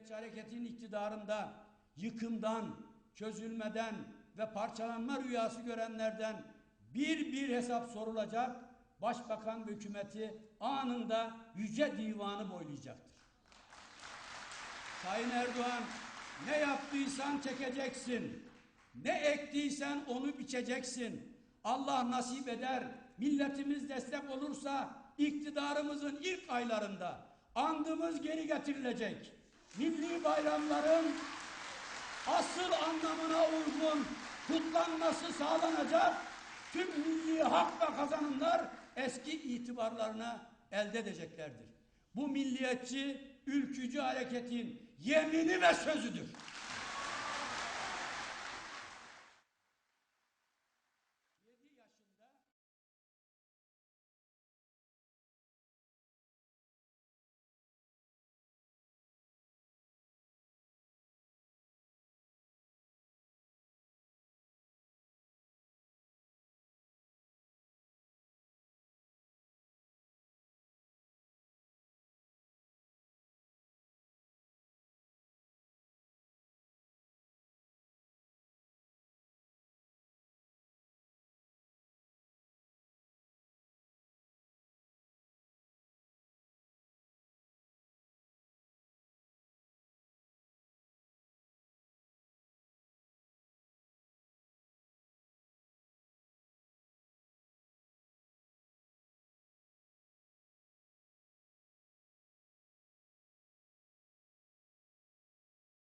Milliyetçi Hareket'in iktidarında yıkımdan, çözülmeden ve parçalanma rüyası görenlerden bir bir hesap sorulacak, başbakan ve hükümeti anında yüce divanı boylayacaktır. Sayın Erdoğan ne yaptıysan çekeceksin. Ne ektiysen onu biçeceksin. Allah nasip eder, milletimiz destek olursa iktidarımızın ilk aylarında andımız geri getirilecek. Milli bayramların asıl anlamına uygun kutlanması sağlanacak. Tüm milli hak ve kazanımlar eski itibarlarını elde edeceklerdir. Bu milliyetçi, ülkücü hareketin yemini ve sözüdür.